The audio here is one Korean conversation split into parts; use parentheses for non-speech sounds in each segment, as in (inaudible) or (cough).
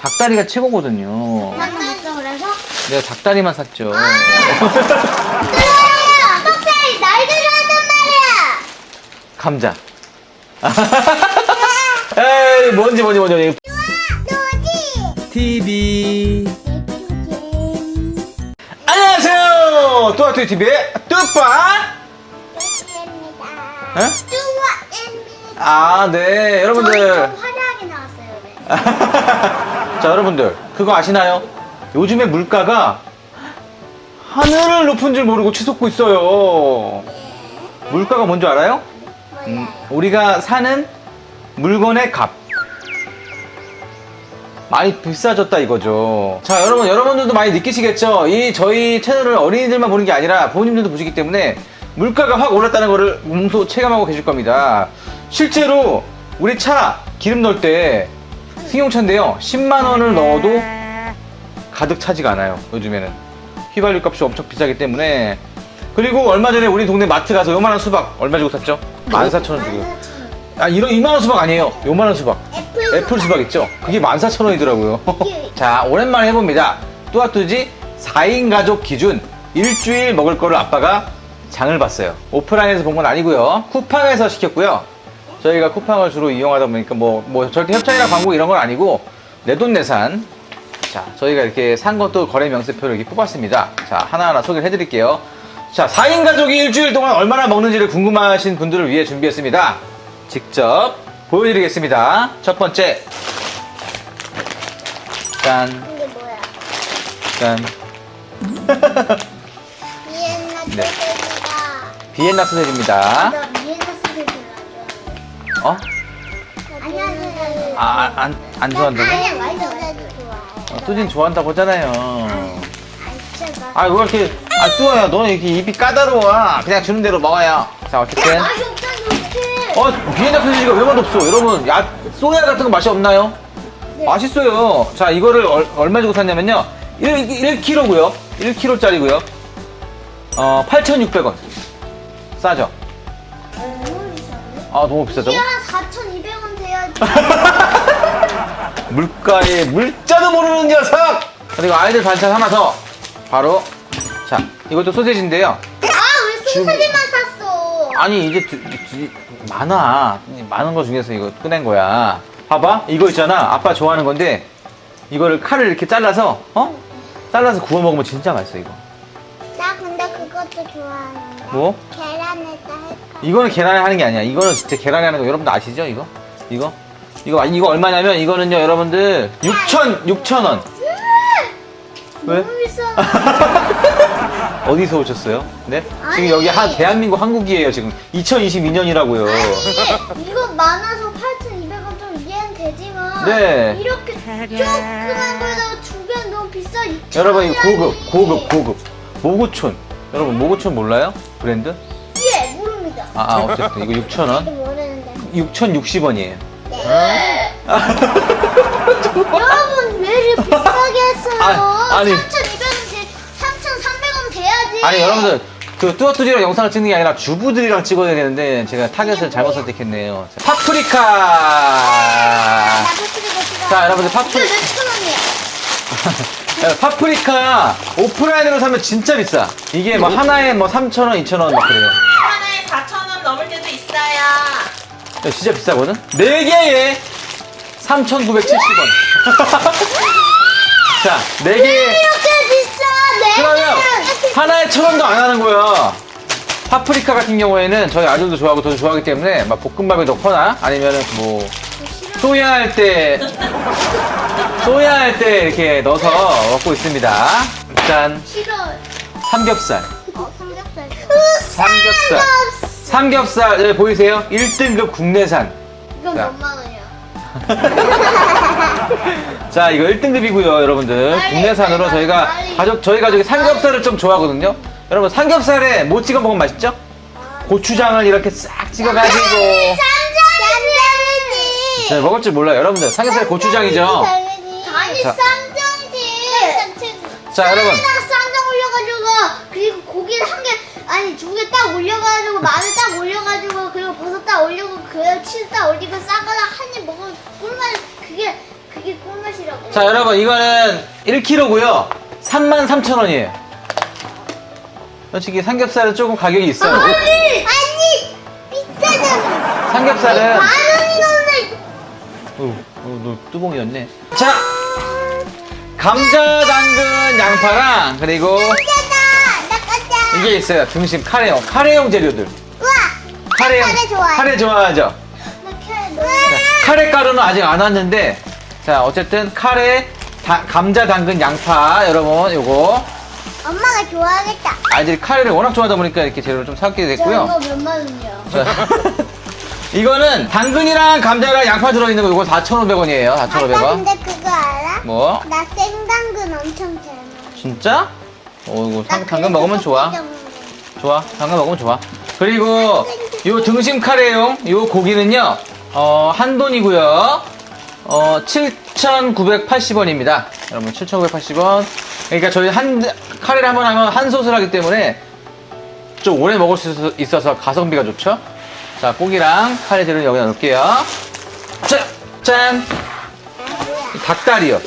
닭다리가 최고거든요. 그래서 내가 닭다리만 샀죠. 뜨거워요 닭살이 날개를 한단 말이야 감자. 에이, 뭔지 뭔지 뭔지. 노지 TV. 안녕하세요. 뚜아뚜이 TV의 뚜빠. 입니다 에? 뚜와입니다 아, 네, 여러분들. 좀 화려하게 나왔어요 네. (laughs) 자, 여러분들, 그거 아시나요? 요즘에 물가가 하늘을 높은 줄 모르고 치솟고 있어요. 물가가 뭔지 알아요? 음, 우리가 사는 물건의 값. 많이 비싸졌다 이거죠. 자, 여러분, 여러분들도 많이 느끼시겠죠? 이 저희 채널을 어린이들만 보는 게 아니라 부모님들도 보시기 때문에 물가가 확 올랐다는 거를 몸소 체감하고 계실 겁니다. 실제로 우리 차 기름 넣을 때 승용차인데요. 10만 원을 넣어도 가득 차지가 않아요. 요즘에는 휘발유 값이 엄청 비싸기 때문에 그리고 얼마 전에 우리 동네 마트 가서 요만한 수박 얼마 주고 샀죠? 14,000원 주고. 아 이런 이만한 수박 아니에요. 요만한 수박. 애플 애플 수박 있죠? 그게 14,000원이더라고요. (laughs) 자, 오랜만에 해봅니다. 뚜아뚜지 4인 가족 기준 일주일 먹을 거를 아빠가 장을 봤어요. 오프라인에서 본 건 아니고요. 쿠팡에서 시켰고요. 저희가 쿠팡을 주로 이용하다 보니까 뭐, 뭐 절대 협찬이나 광고 이런 건 아니고 내돈내산. 자, 저희가 이렇게 산 것도 거래 명세표를 이렇게 뽑았습니다. 자, 하나하나 소개를 해드릴게요. 자, 4인 가족이 일주일 동안 얼마나 먹는지를 궁금하신 분들을 위해 준비했습니다. 직접 보여드리겠습니다. 첫 번째. 짠, 이게 뭐야 짠. (laughs) 비엔나 네. 소세지다 비엔나 소세지입니다. 어? 아니 아니 아니 아, 안, 안 좋아한다고? 아니야 많이 소세지 좋아해 어, 뚜진 좋아한다고 하잖아요. 진짜 나 아, 왜 이렇게, 아, 뚜아야, 너는 이렇게 입이 까다로워. 그냥 주는 대로 먹어요. 자, 어쨌든. 맛이 없다니 어떡해 어, 비엔나 소시지가 왜 맛없어? 여러분, 야, 소야 같은 거 맛이 없나요? 네. 맛있어요. 자, 이거를 얼, 얼마 주고 샀냐면요. 1, 1kg고요. 1kg짜리고요. 어, 8,600원. 싸죠? 아, 너무 비싸다고? 이게 한 4,200원 돼야지 (laughs) 물가에 물자도 모르는 녀석! 그리고 아이들 반찬 하나 더. 바로, 자, 이것도 소세지인데요. 아왜 소세지만 샀어 아니, 이제 두- 두- 많아. 많은 거 중에서 이거 꺼낸 거야. 봐봐. 이거 있잖아. 아빠 좋아하는 건데, 이거를 칼을 이렇게 잘라서, 어? 잘라서 구워 먹으면 진짜 맛있어, 이거. 나 근데 그것도 좋아하는데 뭐? 계란에다 할까 이거는 계란에 하는 게 아니야. 이거는 진짜 계란에 하는 거 여러분들 아시죠? 이거? 이거? 이거, 이거 얼마냐면 이거는요, 여러분들 6천, 6천 원. 왜? 너무 비싸 (laughs) 어디서 오셨어요? 네? 지금 아니. 여기 한, 대한민국 한국이에요, 지금. 2022년이라고요. 아니 (laughs) 이거 많아서 8,200원 좀 이해는 되지만 네. 이렇게 조그만 거에다가 주면 너무 비싸 6,000원이라니 여러분, 이거 고급, 고급, 고급. 모구촌. 여러분, 모구촌 몰라요? 브랜드? 아, 아, 어쨌든 이거 6,000원. 모르는데 6,060원이에요. 네. 여러분 왜 이렇게 비싸게 했어요 아, 아니. 3,200원 돼 3,300원 돼야지 아니, 여러분들, 그 뚜어뚜지랑 영상을 찍는 게 아니라 주부들이랑 찍어야 되는데 제가 타겟을 잘못 선택했네요. 자, 파프리카! 나 파프리카 싫어 자, 여러분들 파프리- 이거 몇천 원이야 야, 파프리카 오프라인으로 사면 진짜 비싸. 이게 뭐 하나에 뭐 3,000원, 2,000원 막 그래요. 4,000원 있어요. 야, 진짜 비싸거든? 4개에 3,970원. (laughs) 자, 4개에. 이렇게 비싸 네 그러면 하나에 1,000원도 안 하는 거야. 파프리카 같은 경우에는 저희 아들도 좋아하고 저도 좋아하기 때문에 막 볶음밥에 넣거나 아니면은 뭐 소야 할 때, 소야 할 때 이렇게 넣어서 먹고 있습니다. 짠. 싫어 삼겹살. 어 삼겹살 삼겹살. 삼겹살 네, 보이세요? 1등급 국내산. 이건 자. 몇만 원이야 (laughs) 자, 이거 1등급이고요, 여러분들. 빨리, 국내산으로 빨리, 저희가 빨리. 가족 저희 가족이 삼겹살을 좀 좋아하거든요. 여러분, 삼겹살에 뭐 찍어 먹으면 맛있죠? 고추장을 이렇게 싹 찍어 가지고 쌈장이지 네, 먹을 줄 몰라요. 여러분들, 삼겹살 고추장이죠. 아니 자. 쌈장이지 자, 여러분. 쌈장 올려가지고 그리고 고기 한개 아니 두 개 딱 올려가지고 마늘 딱 올려가지고 그리고 버섯 딱 올리고 그 치즈 딱 올리고 싸거나 한 입 먹으면 꿀맛 그게 그게 꿀맛이라고. 자, 여러분, 이거는 1kg고요. 33,000원이에요. 솔직히 삼겹살은 조금 가격이 있어요. 아니, 아니, 비싸잖아. 삼겹살은. 만 원이 넘네. 어, 어, 너 뚜벅이였네. 자, 감자, 당근, 양파랑, 그리고. 이게 있어요. 등심 카레용. 카레용 재료들. 우와. 카레용. 카레 좋아해. 카레 좋아하죠? 카레 가루는 아직 안 왔는데, 자, 어쨌든 카레, 다- 감자, 당근, 양파, 여러분, 요거. 엄마가 좋아하겠다. 아이들이 카레를 워낙 좋아하다 보니까 이렇게 재료를 좀 사게 됐고요. 저 이거 몇만 원이야? 자, (laughs) 이거는 당근이랑 감자랑 양파 들어있는 거 이거 4,500원이에요. 아빠 4,500원. 근데 그거 알아? 뭐? 나 생당근 엄청 잘 먹어. 진짜? 어, 나 당, 당근 먹으면 좋아. 좋아. 당근 먹으면 좋아. 그리고 요 등심 카레용 요 고기는요. 어, 한 돈이고요. 어, 7,980원입니다. 여러분 7,980원. 그러니까 저희 한 카레를 한 번 하면 한 솥을 하기 때문에 좀 오래 먹을 수 있어서- 가성비가 좋죠. 자, 고기랑 카레 재료를 여기다 넣을게요. 자, 짠! 거야. 닭다리요.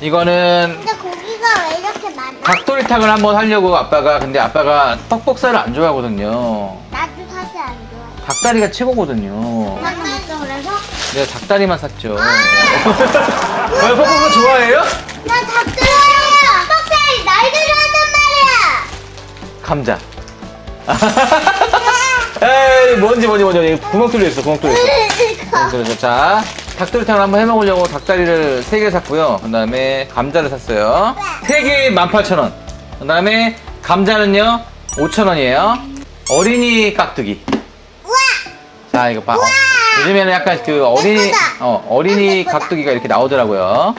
이거는 고기가 왜 이렇게 많아? 닭도리탕을 한번 하려고 아빠가 근데 아빠가 뻑뻑살을 안 좋아하거든요. 나도 사실 안 좋아해. 닭다리가 최고거든요. 나는 먹자 그래서? 내가 닭다리만 샀죠. (laughs) 왜 뻑뻑살 좋아해요? 나 닭들어요. 닭살이 날 들어한단 말이야. 감자. (laughs) 에이 뭔지 뭔지 뭔지 구멍 뚫려 있어 구멍 뚫려 있어. (laughs) 구멍 뚫려 있어. 자 닭도리탕을 한번 해 먹으려고 닭다리를 3개 샀고요. 그 다음에 감자를 샀어요. 3개에 18,000원. 그 다음에 감자는요 5,000원이에요. 어린이 깍두기. 우와. 자 이거 봐. 어, 요즘에는 약간 그 어린이 예쁘다. 어, 어린이 예쁘다. 깍두기가 이렇게 나오더라고요.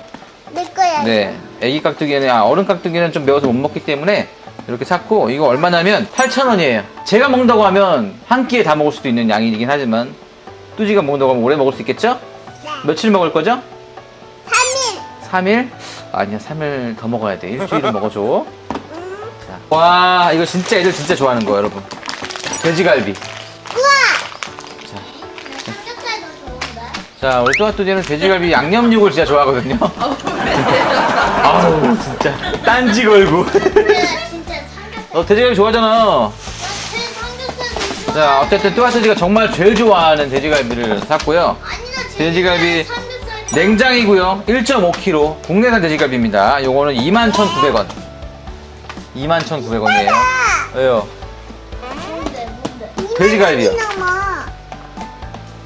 내 거야. 네, 애기 깍두기는 아, 어른 깍두기는 좀 매워서 못 먹기 때문에 이렇게 샀고 이거 얼마냐면 8,000원이에요. 제가 먹는다고 하면 한 끼에 다 먹을 수도 있는 양이긴 하지만 뚜지가 먹는다고 하면 오래 먹을 수 있겠죠? 네. 며칠 먹을 거죠? 3일. 3일? 아니야, 3일 더 먹어야 돼. 일주일은 (laughs) 먹어줘. 음. 자. 와, 이거 진짜 애들 진짜 좋아하는 거예요, 여러분. 돼지갈비. 우와. 자, 삼겹살 더 좋은데? 자 우리 또아뚜지는 돼지갈비 양념육을 진짜 좋아하거든요. (laughs) 아우, 진짜. 딴지 걸고. 진짜 삼겹살. 너 돼지갈비 좋아하잖아. 나 제일 삼겹살이 좋아. 자, 어쨌든 또아뚜지가 정말 제일 좋아하는 돼지갈비를 샀고요. 제일 돼지갈비. 냉장이고요. 1.5kg. 국내산 돼지갈비입니다. 요거는 21,900원. 21,900원이에요. 왜요? 뭔데 뭔데? 돼지갈비요.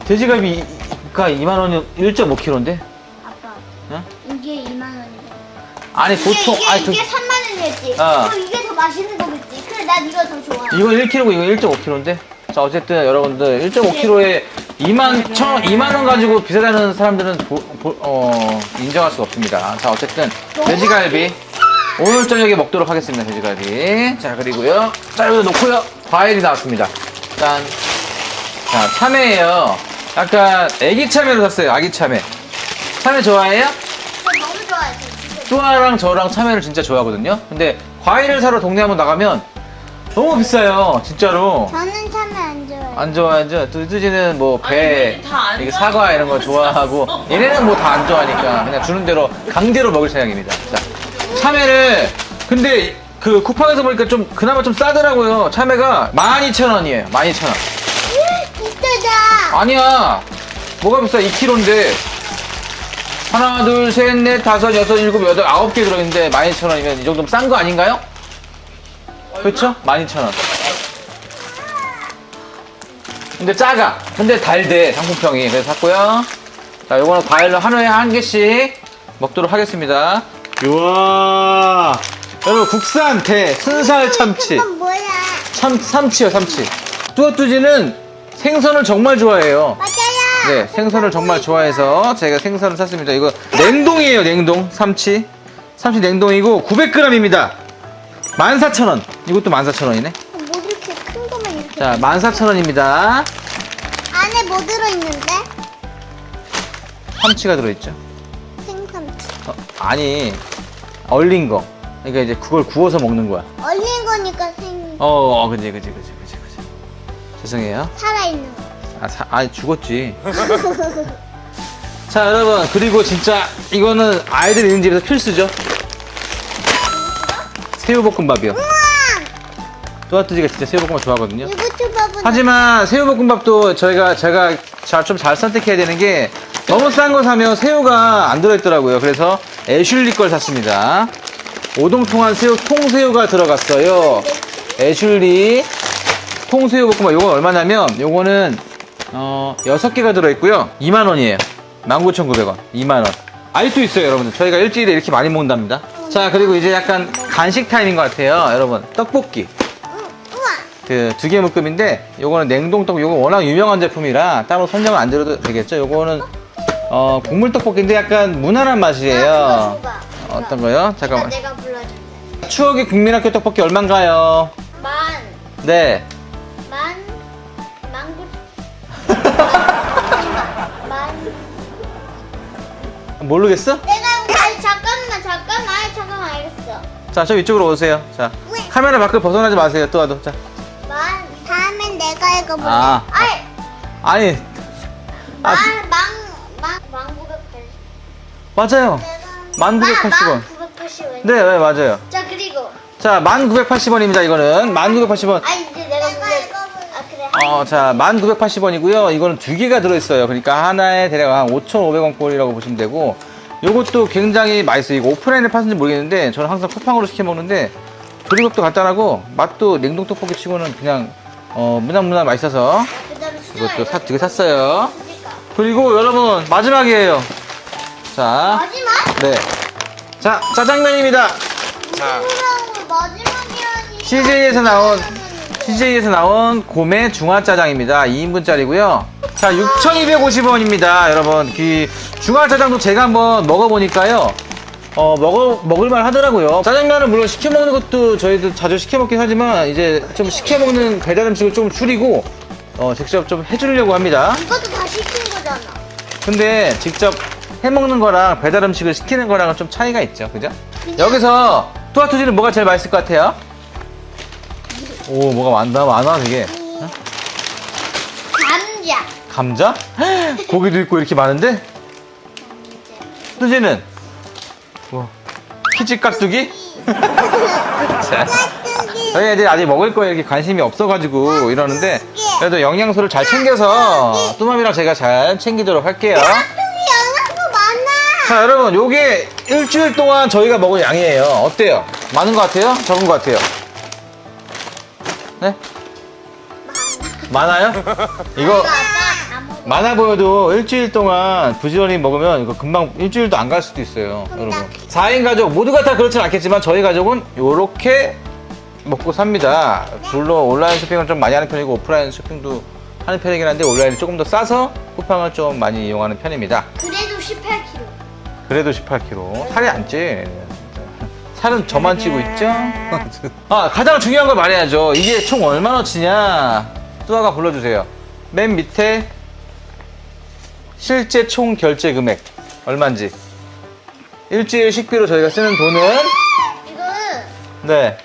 돼지갈비가 2만 원이 1.5kg인데? 아빠. 응? 이게 2만 원이야. 아니, 이게 보통, 이게, 아니, 그, 이게 3만 원이었지. 어. 그럼 이게 더 맛있는 거겠지. 그래 난 이거 더 좋아. 이거 1kg고 이거 1.5kg인데? 자, 어쨌든 여러분들 1.5kg에 2만, 천, 2만 원 가지고 비싸다는 사람들은 보, 보- 어, 인정할 수가 없습니다. 자, 어쨌든 돼지갈비. 오늘 저녁에 먹도록 하겠습니다, 돼지갈비. 자, 그리고요. 자, 여기 놓고요. 과일이 나왔습니다. 짠. 자, 참외예요. 약간 애기 참외로 샀어요, 아기 참외. 참외 좋아해요? 저 너무. 저 진짜. 뚜아랑 저랑 참외를 진짜 좋아하거든요. 근데 과일을 사러 동네 한번 나가면 너무 비싸요, 진짜로. 저는 참외 안 좋아해. 안 좋아하죠. 뚜지는 뭐 아니, 배, 다안 이게 사과 이런 거 좋아하고 좋아하고 (laughs) 얘네는 뭐 다 안 좋아하니까 그냥 주는 대로 강제로 먹을 생각입니다. 자, 참외를 근데 그 쿠팡에서 보니까 좀 그나마 좀 싸더라고요. 참외가 12,000원이에요. 12,000원. 비싸다. 아니야. 뭐가 비싸? 2kg인데. 하나, 둘, 셋, 넷, 다섯, 여섯, 일곱, 여덟, 아홉 개 들어있는데 12,000원이면 이 정도면 싼 거 아닌가요? 그렇죠? 12,000원. 근데 작아. 근데 달대, 상품평이. 그래서 샀고요. 자, 요거는 과일로 하루에 한 개씩 먹도록 하겠습니다. 우와. 여러분, 국산 대 순살 참치. 뭐야? 참, 삼치요, 삼치. 뚜어뚜지는 생선을 정말 좋아해요. 맞아요. 네, 생선을 정말 좋아해서 제가 생선을 샀습니다. 이거 냉동이에요, 냉동. 삼치. 삼치 냉동이고 900g입니다. 14,000원. 이것도 14,000원이네. 뭐 이렇게 큰 거만 이렇게. 자, 14,000원입니다. 안에 뭐 들어있는데? 삼치가 들어있죠. 생삼치. 어, 아니, 얼린 거. 그러니까 이제 그걸 구워서 먹는 거야. 얼린 거니까 생 어, 어 그지, 그지, 그지, 그지, 그지. 죄송해요. 살아있는 거. 아, 사, 아니, 죽었지. (laughs) 자 여러분 그리고 진짜 이거는 아이들 있는 집에서 필수죠 새우볶음밥이요 또아뚜지가 진짜 새우볶음밥 좋아하거든요. 유부초밥은 하지만 새우볶음밥도 저희가 제가 좀 잘 선택해야 되는 게 너무 싼 거 사면 새우가 안 들어있더라고요. 그래서 애슐리 걸 샀습니다. 오동통한 새우 통새우가 들어갔어요. 애슐리 통새우 볶음밥. 요건 얼마냐면 요거는 어 6개가 들어있고요. 2만 원이에요. 19,900원. 2만 원. 아직도 있어요 여러분들. 저희가 일주일에 이렇게 많이 먹는답니다. 자 그리고 이제 약간 간식 타임인 것 같아요 여러분. 떡볶이. 그 두 개 묶음인데 요거는 냉동떡 요거 워낙 유명한 제품이라 따로 설명을 안 드려도 되겠죠 요거는 어 국물 떡볶이인데 약간 무난한 맛이에요 나 그거 줘봐. 어떤 거요? 잠깐만 내가 불러준다. 추억의 국민학교 떡볶이 얼마인가요? 만, 네 만, 만구. (laughs) 만. 모르겠어? 내가 아니 잠깐만 잠깐만 아니 잠깐만 알겠어. 자 저 이쪽으로 오세요 자 카메라 밖을 벗어나지 마세요 또 와도 자 내가 읽어볼게. 아. 아이. 아니 아, 만, 망, 망, 망구백팔십. 맞아요 만 1980원. 980원. 네, 네 맞아요 자 그리고 자 1980원입니다 이거는 1980원 아 이제 내가 불러. 아 그래. 어, 자, 1980원이고요. 이거는 두 개가 들어있어요. 그러니까 하나에 대략 한 5,500원 꼴이라고 보시면 되고, 요것도 굉장히 맛있어요. 이거 오프라인에 파는지 모르겠는데, 저는 항상 쿠팡으로 시켜 먹는데, 조리법도 간단하고, 맛도 냉동 떡볶이 치고는 그냥, 어, 무난무난 맛있어서, 이것도 사, 두개 샀어요. 그리고 여러분, 마지막이에요. 자, 마지막? 네. 자, 짜장면입니다. 자, 무슨 마지막이라니. CJ에서 나온 CJ에서 나온 고메 중화짜장입니다. 2인분짜리고요. 자, 6,250원입니다. 여러분, 그 중화짜장도 제가 한번 먹어보니까요. 어, 먹어, 먹을만 하더라고요. 짜장면을 물론 시켜 먹는 것도 저희도 자주 시켜 먹긴 하지만 이제 좀 시켜 먹는 배달 음식을 좀 줄이고 어, 직접 좀 해주려고 합니다. 이것도 다 시킨 거잖아. 근데 직접 해 먹는 거랑 배달 음식을 시키는 거랑은 좀 차이가 있죠. 그죠? 여기서 또아투지는 뭐가 제일 맛있을 것 같아요? 오, 뭐가 많다, 많아, 되게. 감자. 감자? (laughs) 고기도 있고 이렇게 많은데? 뚜지는? 뭐, 키즈 깍두기? 자, 저희 애들이 아직 먹을 거에 이렇게 관심이 없어가지고 이러는데, 그래도 영양소를 잘 챙겨서 뚜맘이랑 제가 잘 챙기도록 할게요. 영양소 많아. 자, 여러분, 요게 일주일 동안 저희가 먹을 양이에요. 어때요? 많은 것 같아요? 적은 것 같아요? 네? 많아요? 이거. 많아 보여도 일주일 동안 부지런히 먹으면 이거 금방 일주일도 안 갈 수도 있어요, 여러분. 4인 가족 모두가 다 그렇진 않겠지만 저희 가족은 요렇게 먹고 삽니다. 물론 온라인 쇼핑을 좀 많이 하는 편이고 오프라인 쇼핑도 하는 편이긴 한데 온라인이 조금 더 싸서 쿠팡을 좀 많이 이용하는 편입니다. 그래도 18kg. 그래도 18kg. 살이 안 찌. 살은 저만 찌고 있죠? 아, (laughs) 가장 중요한 걸 말해야죠. 이게 총 얼마나 치냐? 뚜아가 불러주세요. 맨 밑에 실제 총 결제 금액. 얼마인지. 일주일 식비로 저희가 쓰는 돈은, 이거는 네.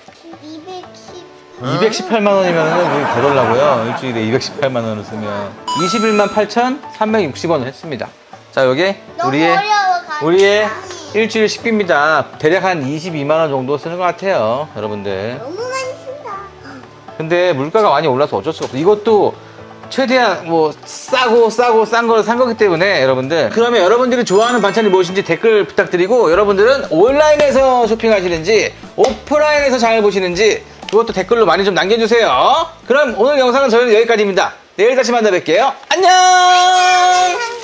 210. 218만 원이면 더 달라고요. 일주일에 218만 원을 쓰면. 21만 8,360원을 했습니다. 자, 여기 너무 우리의 어려워, 가기. 우리의 일주일 식비입니다. 대략 한 22만 원 정도 쓰는 것 같아요, 여러분들. 너무 많이 쓴다. 근데 물가가 많이 올라서 어쩔 수가 없어. 이것도 최대한 뭐 싸고 싸고 싼 걸 산 거기 때문에 여러분들. 그러면 여러분들이 좋아하는 반찬이 무엇인지 댓글 부탁드리고 여러분들은 온라인에서 쇼핑하시는지 오프라인에서 장을 보시는지 그것도 댓글로 많이 좀 남겨주세요. 그럼 오늘 영상은 저희는 여기까지입니다. 내일 다시 만나 뵐게요. 안녕!